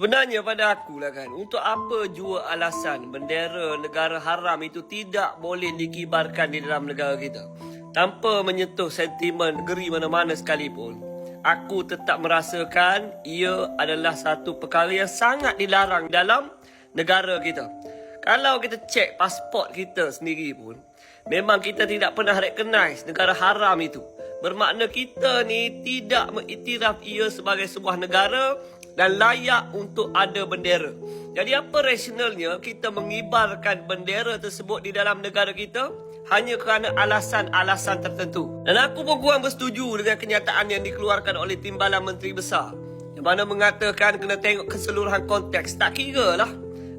Sebenarnya pada aku lah kan, untuk apa jua alasan bendera negara haram itu tidak boleh dikibarkan di dalam negara kita. Tanpa menyentuh sentimen negeri mana-mana sekalipun. Aku tetap merasakan ia adalah satu perkara yang sangat dilarang dalam negara kita. Kalau kita cek pasport kita sendiri pun, memang kita tidak pernah recognize negara haram itu. Bermakna kita ni tidak mengiktiraf ia sebagai sebuah negara dan layak untuk ada bendera. Jadi apa rasionalnya kita mengibarkan bendera tersebut di dalam negara kita hanya kerana alasan-alasan tertentu. Dan aku pun kurang bersetuju dengan kenyataan yang dikeluarkan oleh Timbalan Menteri Besar. Yang mana mengatakan kena tengok keseluruhan konteks. Tak kira lah.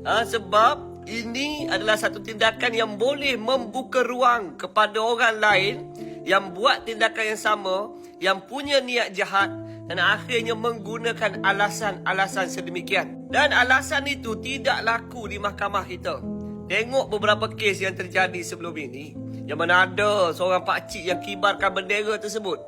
Ha, sebab ini adalah satu tindakan yang boleh membuka ruang kepada orang lain yang buat tindakan yang sama, yang punya niat jahat dan akhirnya menggunakan alasan-alasan sedemikian. Dan alasan itu tidak laku di mahkamah kita. Tengok beberapa kes yang terjadi sebelum ini. Yang mana ada seorang pakcik yang kibarkan bendera tersebut.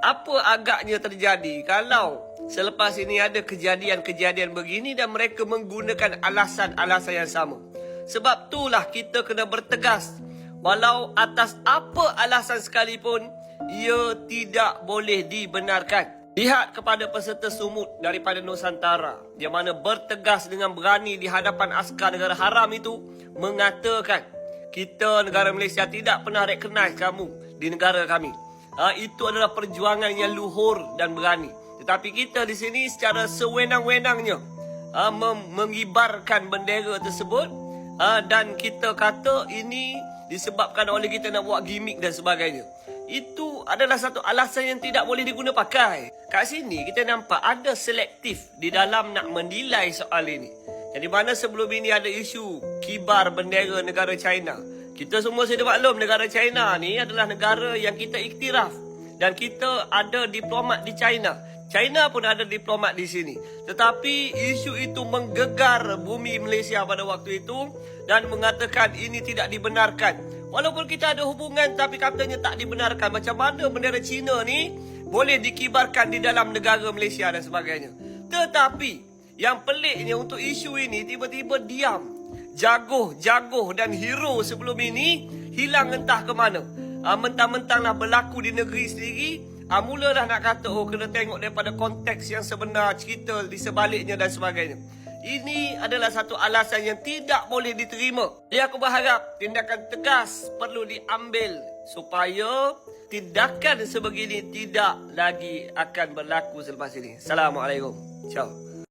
Apa agaknya terjadi kalau selepas ini ada kejadian-kejadian begini dan mereka menggunakan alasan-alasan yang sama. Sebab itulah kita kena bertegas. Walau atas apa alasan sekalipun, ia tidak boleh dibenarkan. Lihat kepada peserta sumut daripada Nusantara yang mana bertegas dengan berani di hadapan askar negara haram itu mengatakan kita negara Malaysia tidak pernah recognize kamu di negara kami. Ha, itu adalah perjuangan yang luhur dan berani. Tetapi kita di sini secara sewenang-wenangnya ha, mem- mengibarkan bendera tersebut ha, dan kita kata ini disebabkan oleh kita nak buat gimmick dan sebagainya itu adalah satu alasan yang tidak boleh diguna pakai. Kat sini kita nampak ada selektif di dalam nak menilai soal ini. Jadi mana sebelum ini ada isu kibar bendera negara China. Kita semua sudah maklum negara China ni adalah negara yang kita iktiraf. Dan kita ada diplomat di China. China pun ada diplomat di sini. Tetapi isu itu menggegar bumi Malaysia pada waktu itu dan mengatakan ini tidak dibenarkan. Walaupun kita ada hubungan tapi katanya tak dibenarkan. Macam mana bendera Cina ni boleh dikibarkan di dalam negara Malaysia dan sebagainya. Tetapi yang peliknya untuk isu ini tiba-tiba diam. Jagoh, jagoh dan hero sebelum ini hilang entah ke mana. Ha, mentang-mentang nak berlaku di negeri sendiri, ha, mulalah nak kata oh kena tengok daripada konteks yang sebenar cerita di sebaliknya dan sebagainya. Ini adalah satu alasan yang tidak boleh diterima. Jadi aku berharap tindakan tegas perlu diambil supaya tindakan sebegini tidak lagi akan berlaku selepas ini. Assalamualaikum. Ciao.